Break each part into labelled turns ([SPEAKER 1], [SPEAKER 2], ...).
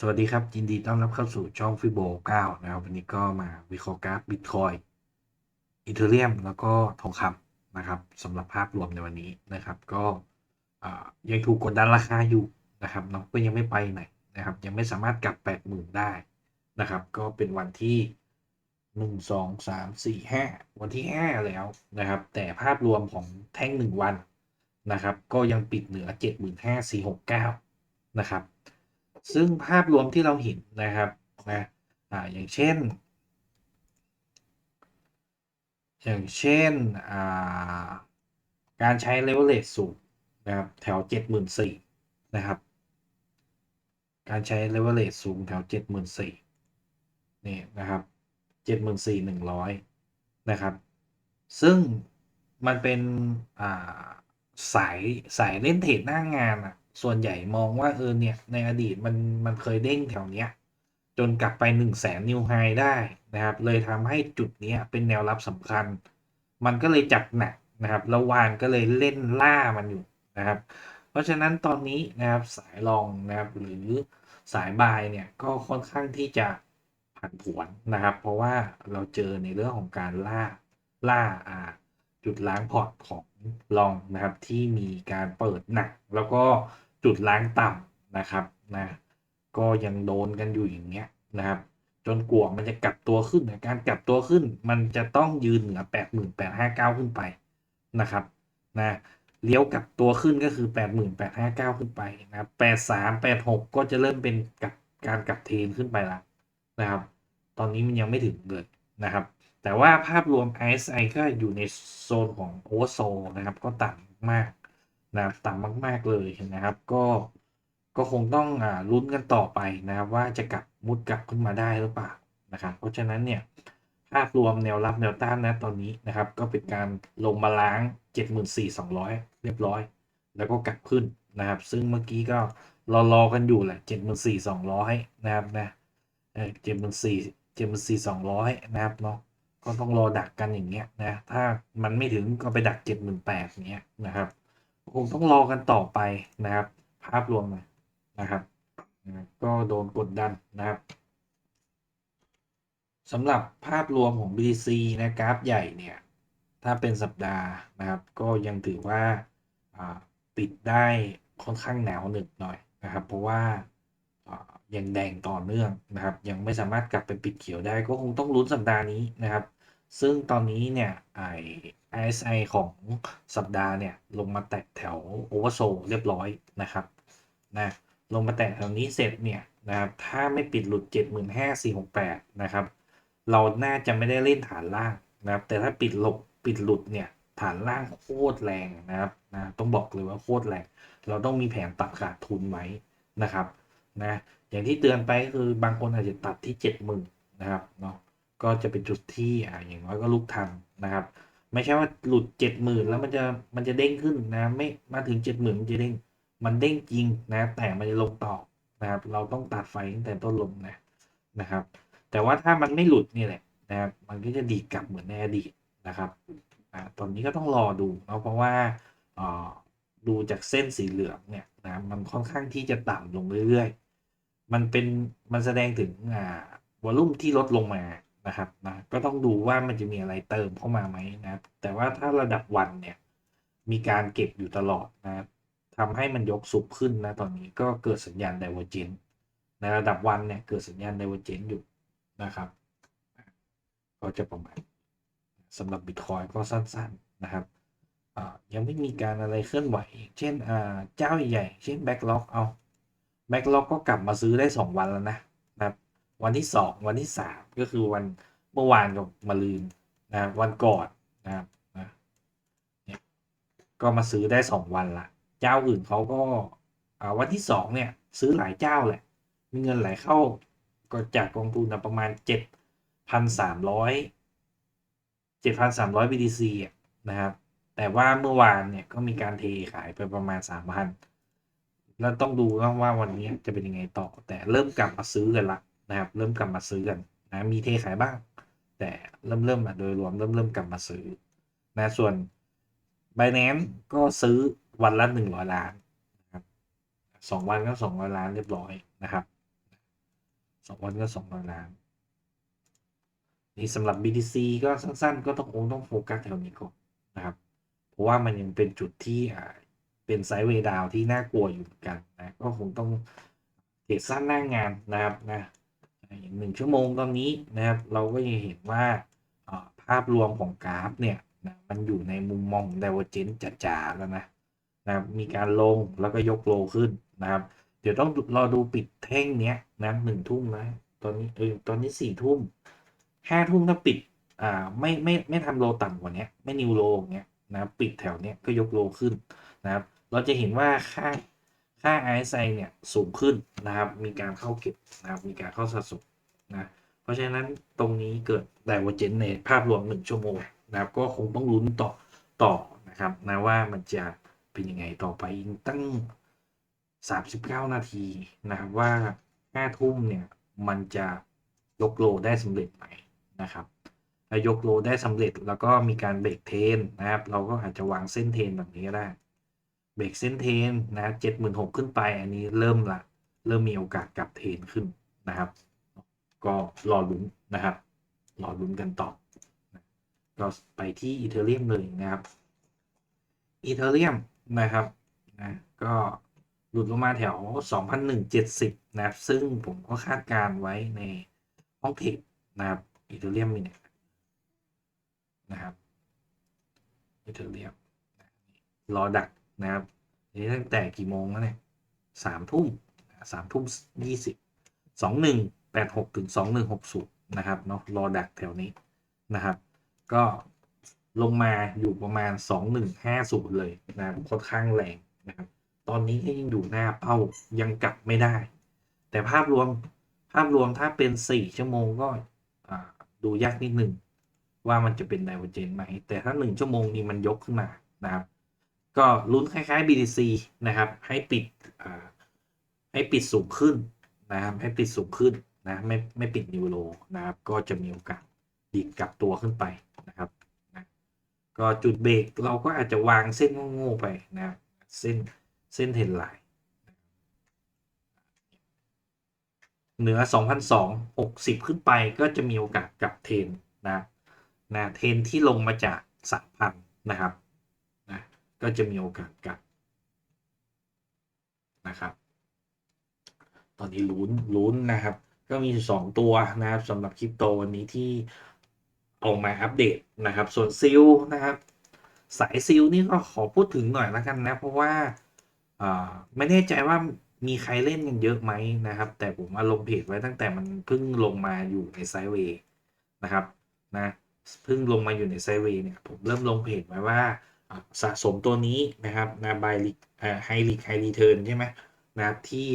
[SPEAKER 1] สวัสดีครับ ยินดีต้อนรับเข้าสู่ช่องฟิโบ9นะครับ วันนี้ก็มาวิเคราะห์กราฟบิตคอยอีเทเรียมแล้วก็ทองคำนะครับสำหรับภาพรวมในวันนี้นะครับ ก็ยังถูกกดดันราคาอยู่นะครับเนาะก็ยังไม่ไปไหนนะครับ ยังไม่สามารถกลับ 80,000 ได้นะครับ ก็เป็นวันที่ 1 2 3 4 5 วันที่ 5 แล้วนะครับ แต่ภาพรวมของแท่ง 1 วันนะครับ ก็ยังปิดเหนือ 75,469 นะครับ ซึ่งภาพรวมที่เราเห็นนะครับนะอ่าอย่างเช่น อย่างเช่นอ่าการใช้ leverage สูงนะครับแถว 74,000นะครับ การใช้ leverage สูงแถว 74,000นี่นะครับ 74,100 นะครับ ซึ่งมันเป็นอ่าสายสายเล่นเทรดหน้างานอะ ส่วนใหญ่มองว่าเออเนี่ย ในอดีตมันมันเคยเด้งแถวเนี้ย จนกลับไป 1 0 0 0 0แสนนิวไฮได้นะครับ เลยทำให้จุดนี้เป็นแนวรับสำคัญ มันก็เลยจับหนักนะครับแล้ววานก็เลยเล่นล่ามันอยู่นะครับ เพราะฉะนั้นตอนนี้นะครับสายรองนะครับหรือสายบายเนี่ยก็ค่อนข้างที่จะผันผวนนะครับ เพราะว่าเราเจอในเรื่องของการล่าล่าอ่าจุดล้างพอร์ตของลองนะครับที่มีการเปิดหนักแล้วก็ จุดล้างต่ำนะครับนะก็ยังโดนกันอยู่อย่างเงี้ยนะครับ จนกว่ามันจะกลับตัวขึ้นนะการกลับตัวขึ้น มันจะต้องยืนเหนือ88,559ขึ้นไปนะครับนะเลี้ยวกลับตัวขึ้นก็คือ88,559ขึ้นไปนะครับ83 86ก็จะเริ่มเป็นกับการกลับเทรนขึ้นไปแล้วนะครับ ตอนนี้มันยังไม่ถึงเลยนะครับ แต่ว่าภาพรวม RSI ก็อยู่ในโซนของ Oversold นะครับ ก็ต่ำมาก นะครับต่ำมาก ๆ เลยนะครับ ก็ก็คงต้องอ่าลุ้นกันต่อไปนะครับว่าจะกลับมุดกลับขึ้นมาได้หรือเปล่านะครับเพราะฉะนั้นเนี่ยภาพรวมแนวรับแนวต้านนะตอนนี้นะครับ ก็เป็นการลงมาล้าง 74,200 เรียบร้อย แล้วก็กลับขึ้นนะครับ ซึ่งเมื่อกี้ก็รอรอกันอยู่แหละ74,200 นะครับนะเออ74,000 74,200นะครับเนาะก็ต้องรอดักกันอย่างเงี้ยนะถ้ามันไม่ถึงก็ไปดัก78,000อย่างเงี้ยนะครับ คงต้องรอกันต่อไปนะครับ ภาพรวมนะนะครับ ก็โดนกดดันนะครับสำหรับภาพรวมของ BTC นะกราฟใหญ่เนี่ย ถ้าเป็นสัปดาห์นะครับ ก็ยังถือว่าปิดได้ค่อนข้างหนาวหนึบหน่อยนะครับ เพราะว่ายังแดงต่อเนื่องนะครับ ยังไม่สามารถกลับไปปิดเขียวได้ก็คงต้องลุ้นสัปดาห์นี้นะครับ ซึ่งตอนนี้เนี่ยไอ RSI ของสัปดาห์เนี่ยลงมาแตะแถว Oversold เรียบร้อยนะครับนะลงมาแตะแถวนี้เสร็จเนี่ยนะครับถ้าไม่ปิดหลุด 75,468 นะครับ เราน่าจะไม่ได้เล่นฐานล่างนะครับ แต่ถ้าปิดหลบปิดหลุดเนี่ยฐานล่างโคตรแรงนะครับนะต้องบอกเลยว่าโคตรแรง เราต้องมีแผนตัดขาดทุนไว้นะครับนะอย่างที่เตือนไปก็คือบางคนอาจจะตัดที่ 70,000 นะครับเนาะ ก็จะเป็นจุดที่อ่าอย่างน้อยก็ลุกทันนะครับ ไม่ใช่ว่าหลุด70,000แล้วมันจะมันจะเด้งขึ้นนะ ไม่มาถึง70,000มันจะเด้ง มันเด้งจริงนะ แต่มันจะลงต่อนะครับ เราต้องตัดไฟตั้งแต่ต้นลมนะนะครับ แต่ว่าถ้ามันไม่หลุดนี่แหละนะครับ มันก็จะดีดกลับเหมือนในอดีตนะครับอ่าตอนนี้ก็ต้องรอดูเนาะเพราะว่าอ่าดูจากเส้นสีเหลืองเนี่ยนะมันค่อนข้างที่จะต่ำลงเรื่อยๆ มันเป็นมันแสดงถึงอ่าวอลุ่มที่ลดลงมา นะครับนะก็ต้องดูว่ามันจะมีอะไรเติมเข้ามาไหมนะแต่ว่าถ้าระดับวันเนี่ยมีการเก็บอยู่ตลอดนะทำให้มันยกสูบขึ้นนะตอนนี้ก็เกิดสัญญาณ divergence ในระดับวันเนี่ยเกิดสัญญาณ divergence อยู่นะครับก็จะประมาณสำหรับ Bitcoin ก็สั้นๆนะครับอ่ายังไม่มีการอะไรเคลื่อนไหว เช่นอ่าเจ้าใหญ่ เช่น Backlog เอา Backlog ก็กลับมาซื้อได้ 2 วันแล้วนะนะครับ วันที่2วันที่3ก็คือวันเมื่อวานกับมาลืนนะวันก่อนนะครับนะนก็มาซื้อได้2วันละ เจ้าอื่นเขาก็อ่าวันที่2เนี่ยซื้อหลายเจ้าแหละ มีเงินไหลเข้าก็จากกองทุนประมาณเจ็ดพันสามร้อยเจ็ดพันสามร้อย BTC อะนะครับ แต่ว่าเมื่อวานเนี่ยก็มีการเทขายไปประมาณสามพันแล้วต้องดูว่าวันนี้จะเป็นยังไงต่อ แต่เริ่มกลับมาซื้อกันละ นะครับ เริ่มกลับมาซื้อกันนะมีเทขายบ้าง แต่เริ่มเริ่มโดยรวมเริ่มเริ่มกลับมาซื้อนะส่วน Binance ก็ซื้อวันละหนึ่งร้อยล้านนะครับสองวันก็สองร้อยล้านเรียบร้อยนะครับสองวันก็สองร้อยล้านนี่สำหรับ BTC ก็สั้นๆ ก็ต้องคงต้องโฟกัสแถวนี้ก่อนนะครับ เพราะว่ามันยังเป็นจุดที่เป็นไซด์เวดาวที่น่ากลัวอยู่เหมือนกันนะ ก็คงต้องเทรดสั้นหน้างานนะครับนะ อย่างหนึ่งชั่วโมงตอนนี้นะครับ เราก็ยังเห็นว่าภาพรวมของกราฟเนี่ยนะมันอยู่ในมุมมอง divergent จ๋าๆแล้วนะนะครับมีการลงแล้วก็ยกโลขึ้นนะครับ เดี๋ยวต้องรอดูปิดแท่งเนี้ยนะหนึ่งทุ่มนะตอนนี้เออตอนนี้สี่ทุ่มห้าทุ่มถ้าปิดอ่าไม่ไม่ไม่ทำโลต่ำกว่านี้ไม่นิวโลอย่างเงี้ยนะปิดแถวเนี้ยก็ยกโลขึ้นนะครับ เราจะเห็นว่าค่า ค่า RSI เนี่ยสูงขึ้นนะครับ มีการเข้าเก็บนะครับ มีการเข้าสะสมนะ เพราะฉะนั้นตรงนี้เกิด divergence ในภาพรวม 1 ชั่วโมงนะครับ ก็คงต้องลุ้นต่อต่อนะครับนะว่ามันจะเป็นยังไงต่อไปอีกตั้ง 39 นาทีนะครับว่า5ทุ่มเนี่ยมันจะยกโลได้สำเร็จไหมนะครับถ้ายกโลได้สำเร็จแล้วก็มีการเบรกเทนนะครับ เราก็อาจจะวางเส้นเทนแบบนี้ก็ได้ เบรกเส้นเทนนะเจ็ดหมื่นหกขึ้นไปอันนี้เริ่มละเริ่มมีโอกาสกลับเทนขึ้นนะครับ ก็รอลุ้นนะครับรอลุ้นกันต่อนะก็ไปที่อีเทเรียมเลยนะครับอีเทเรียมนะครับนะก็หลุดลงมาแถว 2,170 นะครับ ซึ่งผมก็คาดการไว้ในห้องเทคนะครับอีเทเรียมเนี่ยนะครับอีเทเรียมรอดัก นะครับนี่ตั้งแต่กี่โมงแล้วเนี่ยสามทุ่มสามทุ่มยี่สิบสองหนึ่งแปดหกถึงสองหนึ่งหกศูนย์นะครับเนาะรอดักแถวนี้นะครับ ก็ลงมาอยู่ประมาณสองหนึ่งห้าศูนย์เลยนะครับค่อนข้างแรงนะครับ ตอนนี้ก็ยังอยู่หน้าเป้ายังกลับไม่ได้ แต่ภาพรวมภาพรวมถ้าเป็นสี่ชั่วโมงก็ดูยากนิดหนึ่งว่ามันจะเป็นไดเวอร์เจนไหม แต่ถ้าหนึ่งชั่วโมงนี้มันยกขึ้นมานะครับ ก็ลุ้นคล้ายๆ BTC นะครับ ให้ปิดให้ปิดสูงขึ้นนะครับให้ปิดสูงขึ้นนะไม่ไม่ปิดนิวโลนะครับ ก็จะมีโอกาสดีดกลับตัวขึ้นไปนะครับนะก็จุดเบรกเราก็อาจจะวางเส้นโง่ๆไปนะเส้นเส้นเทรนไลน์เหนือ 2,260 ขึ้นไปก็จะมีโอกาสกลับเทรนนะนะเทรนที่ลงมาจาก 3,000 นะครับ ก็จะมีโอกาสกลับนะครับ ตอนนี้ลุ้นลุ้นนะครับ ก็มี 2 ตัวนะครับสำหรับคริปโตวันนี้ที่เอามาอัปเดตนะครับ ส่วนซิลนะครับ สายซิลนี่ก็ขอพูดถึงหน่อยแล้วกันนะ เพราะว่าไม่แน่ใจว่ามีใครเล่นกันเยอะไหมนะครับ แต่ผมมาลงเพจไว้ตั้งแต่มันเพิ่งลงมาอยู่ในไซเวย์นะครับนะเพิ่งลงมาอยู่ในไซเวย์เนี่ยผมเริ่มลงเพจไว้ว่า สะสมตัวนี้นะครับนะบายลิไฮลิกไฮรีเทิร์นใช่ไหมนะครับที่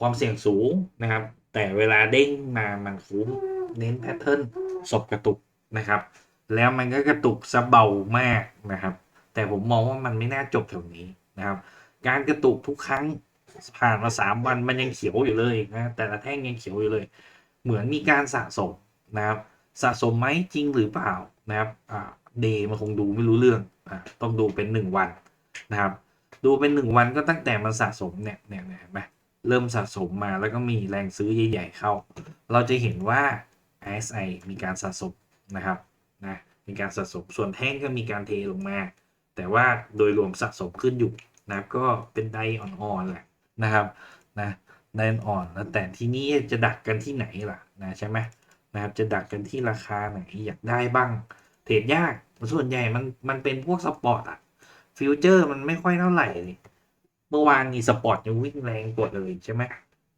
[SPEAKER 1] ความเสี่ยงสูงนะครับ แต่เวลาเด้งมามันคุ้มเน้นแพทเทิร์นศพกระตุกนะครับ แล้วมันก็กระตุกซะเบามากนะครับ แต่ผมมองว่ามันไม่น่าจบแถวนี้นะครับ การกระตุกทุกครั้งผ่านมาสามวันมันยังเขียวอยู่เลยนะแต่ละแท่งยังเขียวอยู่เลย เหมือนมีการสะสมนะครับ สะสมไหมจริงหรือเปล่า นะครับอ่าเดย์มันคงดูไม่รู้เรื่องอ่าต้องดูเป็นหนึ่งวันนะครับ ดูเป็นหนึ่งวันก็ตั้งแต่มันสะสมเนี่ยเนี่ยเนี่ยเห็นไหมเริ่มสะสมมาแล้วก็มีแรงซื้อใหญ่ ๆ เข้า เราจะเห็นว่า RSI มีการสะสมนะครับนะมีการสะสมส่วนแท่งก็มีการเทลงมา แต่ว่าโดยรวมสะสมขึ้นอยู่นะครับก็เป็นไดอ่อนๆแหละนะครับนะไดอ่อนแล้วแต่ที่นี้จะดักกันที่ไหนล่ะนะใช่ไหม นะครับจะดักกันที่ราคาไหนอยากได้บ้าง เทรดยากส่วนใหญ่มันมันเป็นพวกสปอร์ตอะฟิวเจอร์มันไม่ค่อยเท่าไหร่เลยเมื่อวานนี้สปอร์ตยังวิ่งแรงกว่าเลยใช่ไหม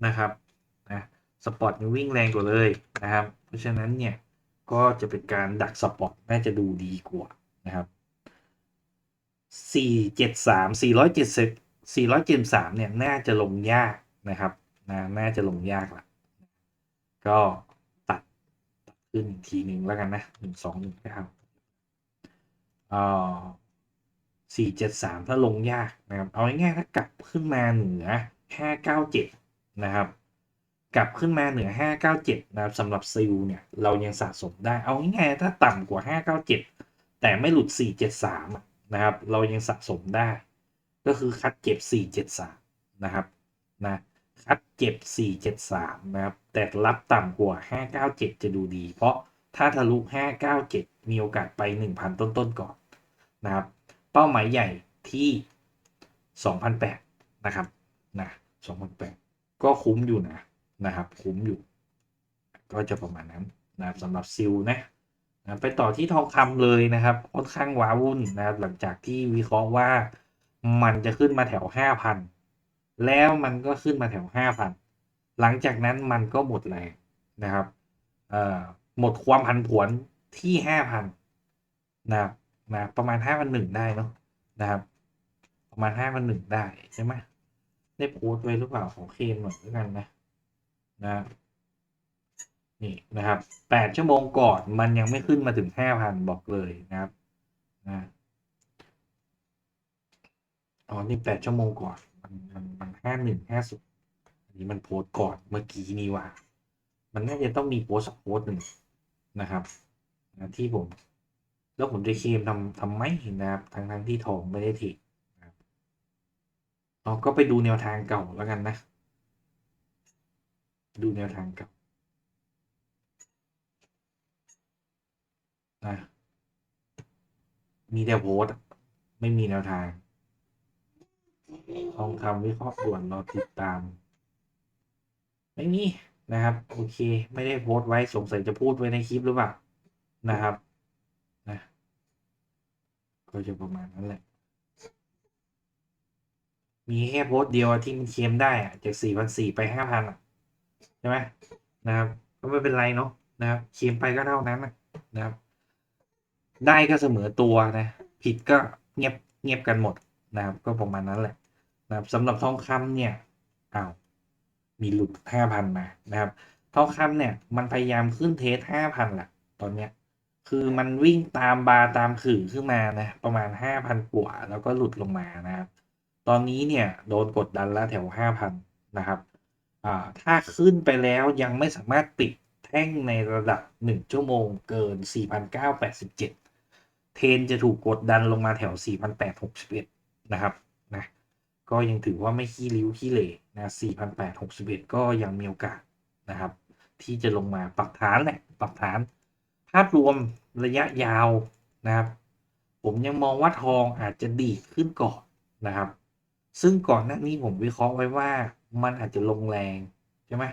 [SPEAKER 1] นะครับนะสปอร์ตยังวิ่งแรงกว่าเลยนะครับ เพราะฉะนั้นเนี่ยก็จะเป็นการดักสปอร์ตน่าจะดูดีกว่านะครับสี่เจ็ดสามสี่ร้อยเจ็ดสิบสี่ร้อยเจ็ดสามเนี่ยน่าจะลงยากนะครับนะน่าจะลงยากละก็ ขึ้นอีกทีหนึ่งแล้วกันนะหนึ่งสองหนึ่งนะครับอ่าสี่เจ็ดสามถ้าลงยากนะครับ เอาง่ายๆถ้ากลับขึ้นมาเหนือห้าเก้าเจ็ดนะครับ กลับขึ้นมาเหนือ597นะครับสำหรับซิลเนี่ยเรายังสะสมได้ เอาง่ายๆถ้าต่ำกว่า597แต่ไม่หลุด473อะนะครับ เรายังสะสมได้ ก็คือคัดเก็บ473นะครับนะ คัดเจ็บ 473 นะครับ แต่รับต่ำกว่า 597 จะดูดี เพราะถ้าทะลุ 597 มีโอกาสไป 1,000 ต้นๆ ก่อนนะครับ เป้าหมายใหญ่ที่ 2,008 นะครับนะ2,008 ก็คุ้มอยู่นะนะครับ คุ้มอยู่ ก็จะประมาณนั้นนะครับสำหรับซิลนะนะไปต่อที่ทองคำเลยนะครับ ค่อนข้างว้าวุ่นนะครับ หลังจากที่วิเคราะห์ว่ามันจะขึ้นมาแถว 5,000 แล้วมันก็ขึ้นมาแถว5,000หลังจากนั้นมันก็หมดแรงนะครับเอ่อหมดความผันผวนที่5,000นะครับนะประมาณ5,001ได้เนาะนะครับ ประมาณ5,001ได้ใช่ไหมได้โพสต์ไว้หรือเปล่าของเคนหน่อยแล้วกันนะนะนี่นะครับแปดชั่วโมงก่อนมันยังไม่ขึ้นมาถึงห้าพันบอกเลยนะครับนะอ๋อนี่แปดชั่วโมงก่อน มันมันห้าหนึ่งห้าสุดอันนี้มันโพสก่อนเมื่อกี้นี่ว่า มันน่าจะต้องมีโพสสักโพสหนึ่งนะครับนะที่ผม แล้วผมจะเคลมทำทำไมนะครับทั้งทั้งที่ทองไม่ได้ถีนะครับเราก็ไปดูแนวทางเก่าแล้วกันนะ ดูแนวทางเก่านะมีแต่โพสไม่มีแนวทาง ทองคำวิเคราะห์ด่วนเราติดตาม ไม่มีนะครับ โอเค ไม่ได้โพสต์ไว้สงสัยจะพูดไว้ในคลิปหรือเปล่านะครับนะก็จะประมาณนั้นแหละ มีแค่โพสต์เดียวอะที่มันเคลมได้อะจากสี่พันสี่ไปห้าพันอะใช่ไหมนะครับ ก็ไม่เป็นไรเนาะนะครับเคลมไปก็เท่านั้นนะนะครับ ได้ก็เสมอตัวนะ ผิดก็เงียบเงียบกันหมด นะครับก็ประมาณนั้นแหละนะครับสำหรับทองคำเนี่ยอ้าวมีหลุดห้าพันมานะครับทองคำเนี่ยมันพยายามขึ้นเทสห้าพันแหละตอนเนี้ยคือมันวิ่งตามบาร์ตามขื่อขึ้นมานะประมาณห้าพันกว่าแล้วก็หลุดลงมานะครับ ตอนนี้เนี่ยโดนกดดันแล้วแถวห้าพันนะครับอ่าถ้าขึ้นไปแล้วยังไม่สามารถติดแท่งในระดับหนึ่งชั่วโมงเกินสี่พันเก้าแปดสิบเจ็ดเทนจะถูกกดดันลงมาแถว 4,861 นะครับนะก็ยังถือว่าไม่ขี้ริ้วขี้เหร่นะ4,861 ก็ยังมีโอกาสนะครับ ที่จะลงมาปรับฐานแหละปรับฐาน ภาพรวมระยะยาวนะครับ ผมยังมองว่าทองอาจจะดีขึ้นก่อนนะครับ ซึ่งก่อนหน้านี้ผมวิเคราะห์ไว้ว่ามันอาจจะลงแรงใช่ไหม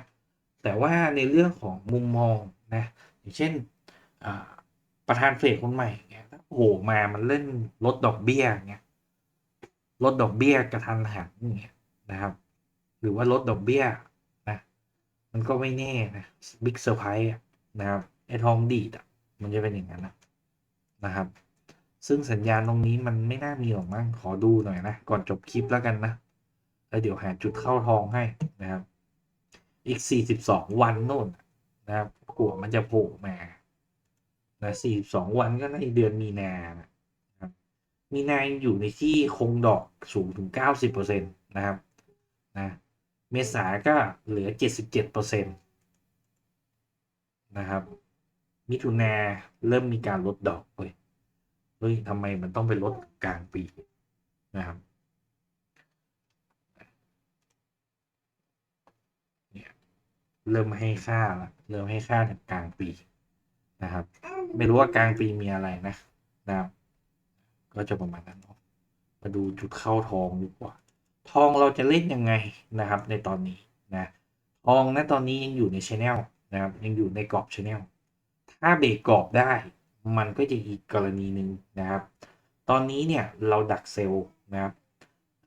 [SPEAKER 1] แต่ว่าในเรื่องของมุมมองนะอย่างเช่นประธานเฟดคนใหม่เงี้ยถ้โผล่มามันเล่นลดดอกเบี้ยเงี้ย ลดดอกเบี้ยกระทันหันเงี้ยนะครับ หรือว่าลดดอกเบี้ยนะ มันก็ไม่แน่นะบิ๊กเซอร์ไพรส์นะครับไอ้ทองดีดอะมันจะเป็นอย่างนั้นนะนะครับ ซึ่งสัญญาณตรงนี้มันไม่น่ามีหรอกมั้งขอดูหน่อยนะ ก่อนจบคลิปแล้วกันนะ แล้วเดี๋ยวหาจุดเข้าทองให้นะครับ อีก 42 วันโน่นนะครับกลัวมันจะโผล่มานะสี่สองวันก็ในเดือนมีนานะ มีนายอยู่ในที่คงดอกสูงถึงเก้าสิบเปอร์เซ็นตนะครับนะเมษาก็เหลือเจ็ดสิบเจ็ดเปอร์เซ็นตนะครับ มิถุนาเริ่มมีการลดดอกเลยเฮ้ยทำไมมันต้องไปลดกลางปีนะครับเนี่ยเริ่มให้ค่าละเริ่มให้ค่าถึงกลางปีนะครับ ไม่รู้ว่ากลางปีมีอะไรนะนะครับ ก็จะประมาณนั้นเนาะมาดูจุดเข้าทองดีกว่า ทองเราจะเล่นยังไงนะครับ ในตอนนี้นะทองนะตอนนี้ยังอยู่ในชแนลนะครับยังอยู่ในกรอบชแนลถ้าเบรกกรอบได้ มันก็จะอีกกรณีหนึ่งนะครับ ตอนนี้เนี่ยเราดักเซลล์นะครับ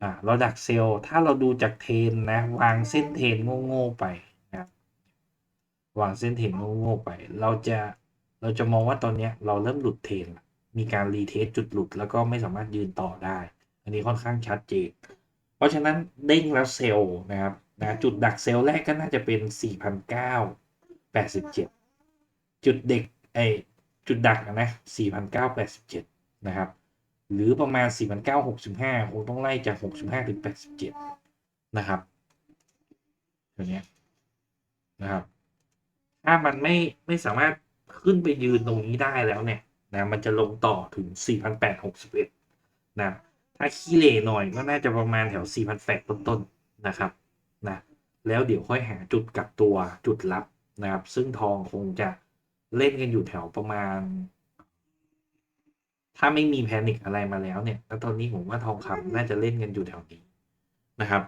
[SPEAKER 1] อ่าเราดักเซลล์ถ้าเราดูจากเทนนะวางเส้นเทนโง่ๆไปนะครับวางเส้นเทนโง่ๆไป เราจะเราจะมองว่าตอนนี้เราเริ่มหลุดเทนละ มีการรีเทสจุดหลุด แล้วก็ไม่สามารถยืนต่อได้ อันนี้ค่อนข้างชัดเจน เพราะฉะนั้นเด้งแล้วเซลล์นะครับนะจุดดักเซลล์แรกก็น่าจะเป็น 4,987 จุดเด็กไอจุดดักนะ 4,987 นะครับ หรือประมาณ 4,965 คงต้องไล่จาก 65 ถึง 87 นะครับตัวนี้นะครับ ถ้ามันไม่ไม่สามารถขึ้นไปยืนตรงนี้ได้แล้วเนี่ย นะมันจะลงต่อถึง 4,861 นะ ถ้าขี้เหร่หน่อยก็น่าจะประมาณแถว 4,800 ต้นๆ นะครับ นะ แล้วเดี๋ยวค่อยหาจุดกลับตัวจุดรับนะครับ ซึ่งทองคงจะเล่นกันอยู่แถวประมาณ ถ้าไม่มีแพนิคอะไรมาแล้วเนี่ย แล้วตอนนี้ผมว่าทองคำน่าจะเล่นกันอยู่แถวนี้นะครับ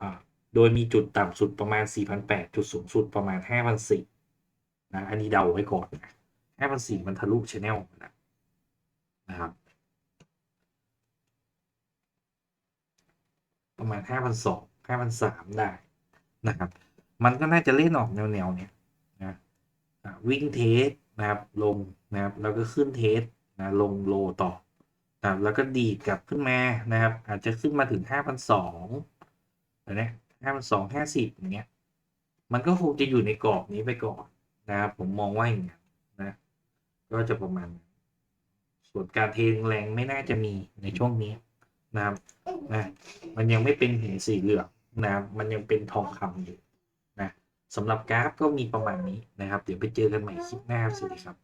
[SPEAKER 1] อ่าโดยมีจุดต่ำสุดประมาณ 4,800 จุดสูงสุดประมาณ 5,400นะ อันนี้เดาไว้ก่อนนะ 5,400มันทะลุชแนลนะนะครับประมาณ5,200 5,300ได้นะครับ มันก็น่าจะเล่นออกแนวๆเนี่ยนะวิ่งเทสนะครับลงนะครับแล้วก็ขึ้นเทสนะลงโลต่อนะครับแล้วก็ดีดกลับขึ้นมานะครับ อาจจะขึ้นมาถึง5,200อันเนี้ย5,200 50อย่างเงี้ยมันก็คงจะอยู่ในกรอบนี้ไปก่อนนะครับผมมองว่าอย่างนั้นนะ ก็จะประมาณ ส่วนการเทแรงไม่น่าจะมีในช่วงนี้นะครับนะมันยังไม่เป็นเหินสีเหลืองนะมันยังเป็นทองคำอยู่นะสำหรับกราฟก็มีประมาณนี้นะครับ เดี๋ยวไปเจอกันใหม่คลิปหน้าสวัสดีครับ